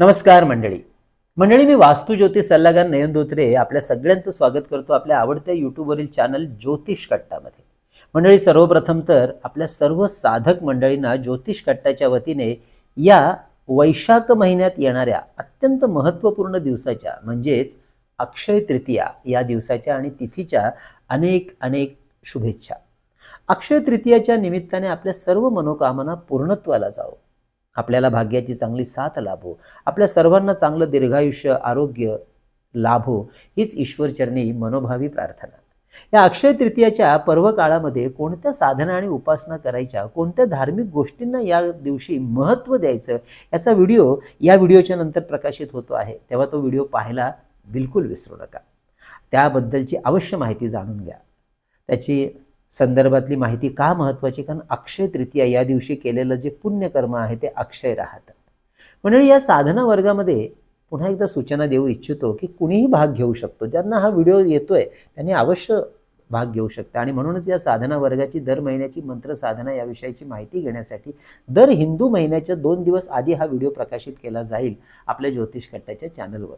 नमस्कार मंडळी. मंडळी मी वास्तू ज्योतिष सल्लागार नयन धोत्रे आपल्या सगळ्यांचं स्वागत करतो आपल्या आवडत्या यूट्यूबवरील चॅनल ज्योतिष कट्टामध्ये. मंडळी सर्वप्रथम तर आपल्या सर्व साधक मंडळींना ज्योतिष कट्टाच्या वतीने या वैशाख महिन्यात येणाऱ्या अत्यंत महत्त्वपूर्ण दिवसाच्या म्हणजेच अक्षय तृतीया या दिवसाच्या आणि तिथीच्या अनेक अनेक शुभेच्छा. अक्षय तृतीयाच्या निमित्ताने आपल्या सर्व मनोकामना पूर्णत्वाला जावं. आपल्याला भाग्याची चांगली साथ लाभो. आपल्या सर्वांना चांगलं दीर्घायुष्य आरोग्य लाभो हीच ईश्वरचरणी मनोभावी प्रार्थना. या अक्षय तृतीयाच्या पर्व काळामध्ये कोणत्या साधना आणि उपासना करायच्या कोणत्या धार्मिक गोष्टींना या दिवशी महत्त्व द्यायचं याचा व्हिडिओ या व्हिडिओच्या नंतर प्रकाशित होतो आहे. तेव्हा तो व्हिडिओ पाहायला बिलकुल विसरू नका. त्याबद्दलची अवश्य माहिती जाणून घ्या. त्याची संदर्भातली माहिती का महत्त्वाची कारण अक्षय तृतीया या दिवशी केलेलं जे पुण्यकर्म आहे ते अक्षय राहतं मंडळी या साधना वर्गामध्ये पुन्हा एकदा सूचना देऊ इच्छितो की कुणीही भाग घेऊ शकतो. ज्यांना हा व्हिडिओ येतोय त्यांनी अवश्य भाग घेऊ शकता. आणि म्हणूनच या साधना वर्गाची दर महिन्याची मंत्र साधना याविषयीची माहिती घेण्यासाठी दर हिंदू महिन्याच्या दोन दिवस आधी हा व्हिडिओ प्रकाशित केला जाईल आपल्या ज्योतिष कट्ट्याच्या चॅनलवर.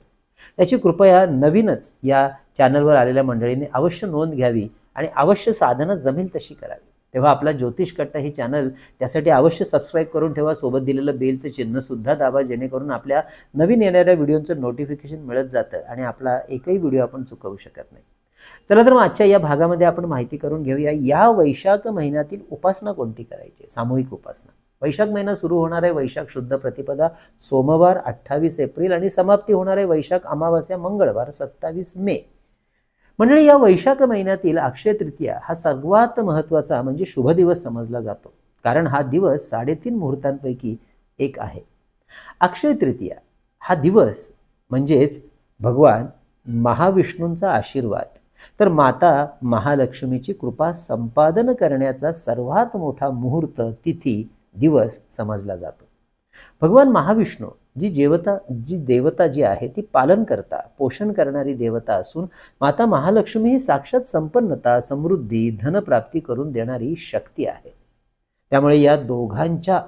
त्याची कृपया नवीनच या चॅनलवर आलेल्या मंडळींनी अवश्य नोंद घ्यावी. आणि अवश्य साधनं जमेल तशी करावी. तेव्हा आपला ज्योतिष कट्टा हे चॅनल त्यासाठी अवश्य सबस्क्राईब करून ठेवा. सोबत दिलेलं बेलचं चिन्हसुद्धा दाबा जेणेकरून आपल्या नवीन येणाऱ्या व्हिडिओचं नोटिफिकेशन मिळत जातं आणि आपला एकही व्हिडिओ आपण चुकवू शकत नाही. चला तर मग आजच्या या भागामध्ये आपण माहिती करून घेऊया. या वैशाख महिन्यातील उपासना कोणती करायची? सामूहिक उपासना. वैशाख महिना सुरू होणार आहे. वैशाख शुद्ध प्रतिपदा सोमवार अठ्ठावीस एप्रिल आणि समाप्ती होणार आहे. वैशाख अमावास्या मंगळवार सत्तावीस मे. मंडळी या वैशाख महिन्यातील अक्षय तृतीया हा सर्वात महत्त्वाचा म्हणजे शुभ दिवस समजला जातो. कारण हा दिवस साडेतीन मुहूर्तांपैकी एक आहे. अक्षय तृतीया हा दिवस म्हणजेच भगवान महाविष्णूंचा आशीर्वाद. तर माता महालक्ष्मीची कृपा संपादन करण्याचा सर्वात मोठा मुहूर्त तिथी दिवस समजला जातो. भगवान महाविष्णू जी देवता जी देवता जी आहे ती पालन करता पोषण करणारी देवता असून माता महालक्ष्मी ही साक्षात संपन्नता समृद्धी धनप्राप्ती करून देणारी शक्ती आहे. त्यामुळे या दोघांच्या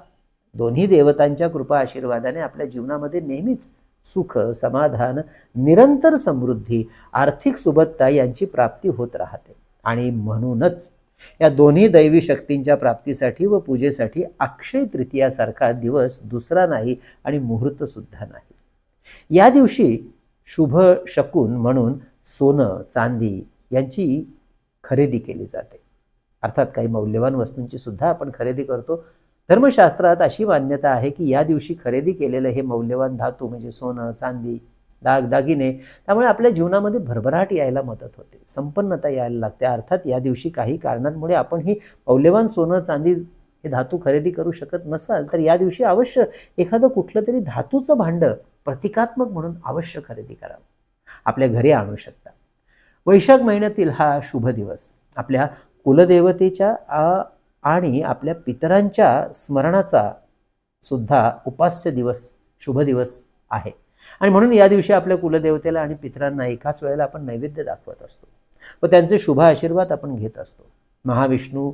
दोन्ही देवतांच्या कृपा आशीर्वादाने आपल्या जीवनामध्ये नेहमीच सुख समाधान निरंतर समृद्धी आर्थिक सुबत्ता यांची प्राप्ती होत राहते. आणि म्हणूनच या दोन्ही दैवी शक्तींच्या प्राप्तीसाठी व पूजेसाठी अक्षय तृतीयासारखा दिवस दुसरा नाही आणि मुहूर्त सुद्धा नाही. या दिवशी शुभ शकून म्हणून सोनं चांदी यांची खरेदी केली जाते. अर्थात काही मौल्यवान वस्तूंची सुद्धा आपण खरेदी करतो. धर्मशास्त्रात अशी मान्यता आहे की या दिवशी खरेदी केलेलं हे मौल्यवान धातू म्हणजे सोनं चांदी दाग दागिने. त्यामुळे आपल्या जीवनामध्ये भरभराट यायला मदत होते. संपन्नता यायला लागते. अर्थात या दिवशी काही कारणांमुळे आपण ही मौल्यवान सोनं चांदी हे धातू खरेदी करू शकत नसाल तर या दिवशी अवश्य एखादं कुठलं तरी धातूचं भांडं प्रतिकात्मक म्हणून अवश्य खरेदी करावं आपल्या घरी आणू शकता. वैशाख महिन्यातील हा शुभ दिवस आपल्या कुलदेवतेच्या आणि आपल्या पितरांच्या स्मरणाचा सुद्धा उपास्य दिवस शुभ दिवस आहे. आणि म्हणून या दिवशी आपल्या कुलदेवतेला आणि पितरांना एकाच वेळेला आपण नैवेद्य दाखवत असतो. व त्यांचे शुभ आशीर्वाद आपण घेत असतो. महाविष्णू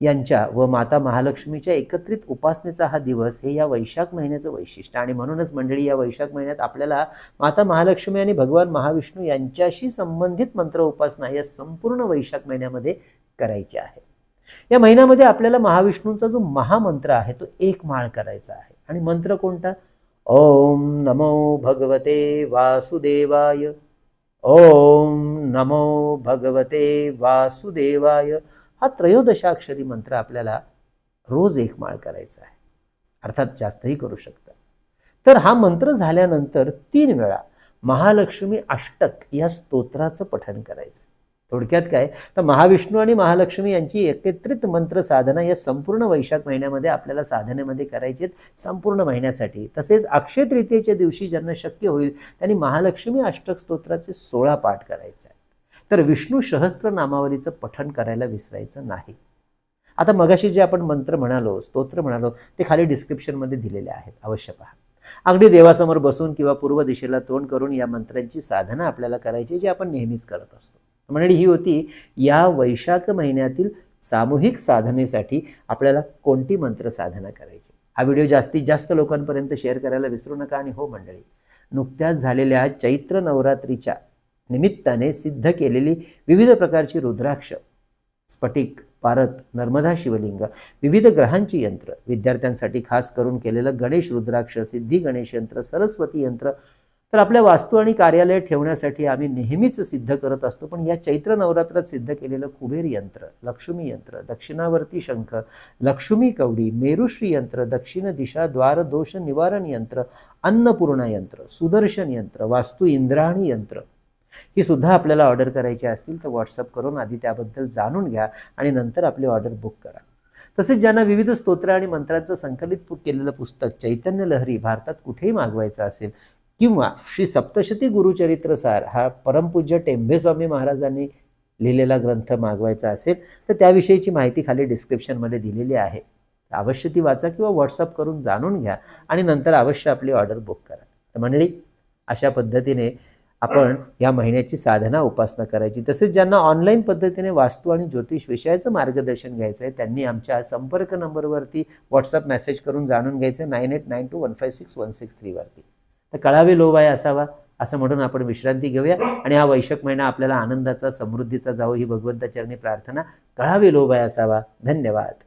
यांच्या व माता महालक्ष्मीच्या एकत्रित उपासनेचा हा दिवस हे या वैशाख महिन्याचं वैशिष्ट्य आणि म्हणूनच मंडळी या वैशाख महिन्यात आपल्याला माता महालक्ष्मी आणि भगवान महाविष्णू यांच्याशी संबंधित मंत्र उपासना या संपूर्ण वैशाख महिन्यामध्ये करायची आहे. या महिन्यामध्ये आपल्याला महाविष्णूंचा जो महामंत्र आहे तो एक माळ करायचा आहे. आणि मंत्र कोणता? ओम नमो भगवते वासुदेवाय। ओम नमो भगवते वासुदेवाय। हा त्रयोदशाक्षरी मंत्र आपल्याला रोज एक माळ करायचा आहे. अर्थात जास्तही करू शकता. तर हा मंत्र झाल्यानंतर तीन वेळा महालक्ष्मी अष्टक या स्तोत्राचं पठण करायचं. थोडक्यात काय? तर महाविष्णू आणि महालक्ष्मी यांची एकत्रित मंत्र साधना या संपूर्ण वैशाख महिन्यामध्ये आपल्याला साधनेमध्ये करायची संपूर्ण महिन्यासाठी. तसेच अक्षय तृतीयेच्या दिवशी ज्यांना शक्य होईल त्यांनी महालक्ष्मी अष्टक स्तोत्राचे सोळा पाठ करायचे आहे तर विष्णू सहस्त्र नामावलीचं पठण करायला विसरायचं नाही. आता मगाशी जे आपण मंत्र म्हणालो स्तोत्र म्हणालो ते खाली डिस्क्रिप्शनमध्ये दिलेले आहेत. अवश्य पहा. अगदी देवासमोर बसून किंवा पूर्व दिशेला तोंड करून या मंत्र्यांची साधना आपल्याला करायची जी आपण नेहमीच करत असतो. मंडळी ही होती या वैशाख महिन्यातील सामूहिक साधनेसाठी आपल्याला कोणती मंत्र साधना करायची? हा व्हिडिओ जास्तीत जास्त लोकांपर्यंत शेअर करायला विसरू नका आणि हो मंडळी नुकत्याच झालेल्या चैत्र नवरात्रीच्या निमित्ताने सिद्ध केलेली विविध प्रकारची रुद्राक्ष स्फटिक पारत नर्मदा शिवलिंग विविध ग्रहांची यंत्र विद्यार्थ्यांसाठी खास करून केलेलं गणेश रुद्राक्ष सिद्धी गणेश यंत्र सरस्वती यंत्र तर आपल्या वास्तू आणि कार्यालय ठेवण्यासाठी आम्ही नेहमीच सिद्ध करत असतो पण या चैत्र नवरात्रात सिद्ध केलेलं कुबेर यंत्र लक्ष्मी यंत्र दक्षिणावर्ती शंख लक्ष्मी कवडी मेरुश्री यंत्र दक्षिण दिशा द्वार दोष निवारण यंत्र अन्नपूर्णा यंत्र सुदर्शन यंत्र वास्तू इंद्राणी यंत्र. ही सुद्धा आपल्याला ऑर्डर करायची असतील तर व्हॉट्सअप करून आधी त्याबद्दल जाणून घ्या आणि नंतर आपली ऑर्डर बुक करा. तसेच ज्यांना विविध स्तोत्र आणि मंत्रांचं संकलित केलेलं पुस्तक चैतन्य लहरी भारतात कुठेही मागवायचं असेल किंवा श्री सप्तशती गुरुचरित्रसार हा परमपूज्य टेंभेस्वामी महाराजांनी लिहिलेला ग्रंथ मागवायचा असेल तर त्याविषयीची माहिती खाली डिस्क्रिप्शनमध्ये दिलेली आहे. अवश्य ती वाचा किंवा व्हॉट्सअप करून जाणून घ्या आणि नंतर अवश्य आपली ऑर्डर बुक करा. तर मंडळी अशा पद्धतीने आपण या महिन्याची साधना उपासना करायची. तसेच ज्यांना ऑनलाईन पद्धतीने वास्तू आणि ज्योतिष विषयाचं मार्गदर्शन घ्यायचं आहे त्यांनी आमच्या संपर्क नंबरवरती व्हॉट्सअप मेसेज करून जाणून घ्यायचं nine eight nine two one five six one six थ्रीवरती तर कळावे लोभाय असावा असं म्हणून आपण विश्रांती घेऊया. आणि हा वैशाख महिना आपल्याला आनंदाचा समृद्धीचा जावो ही भगवंताचरणी प्रार्थना कळावे लोभाय असावा. धन्यवाद.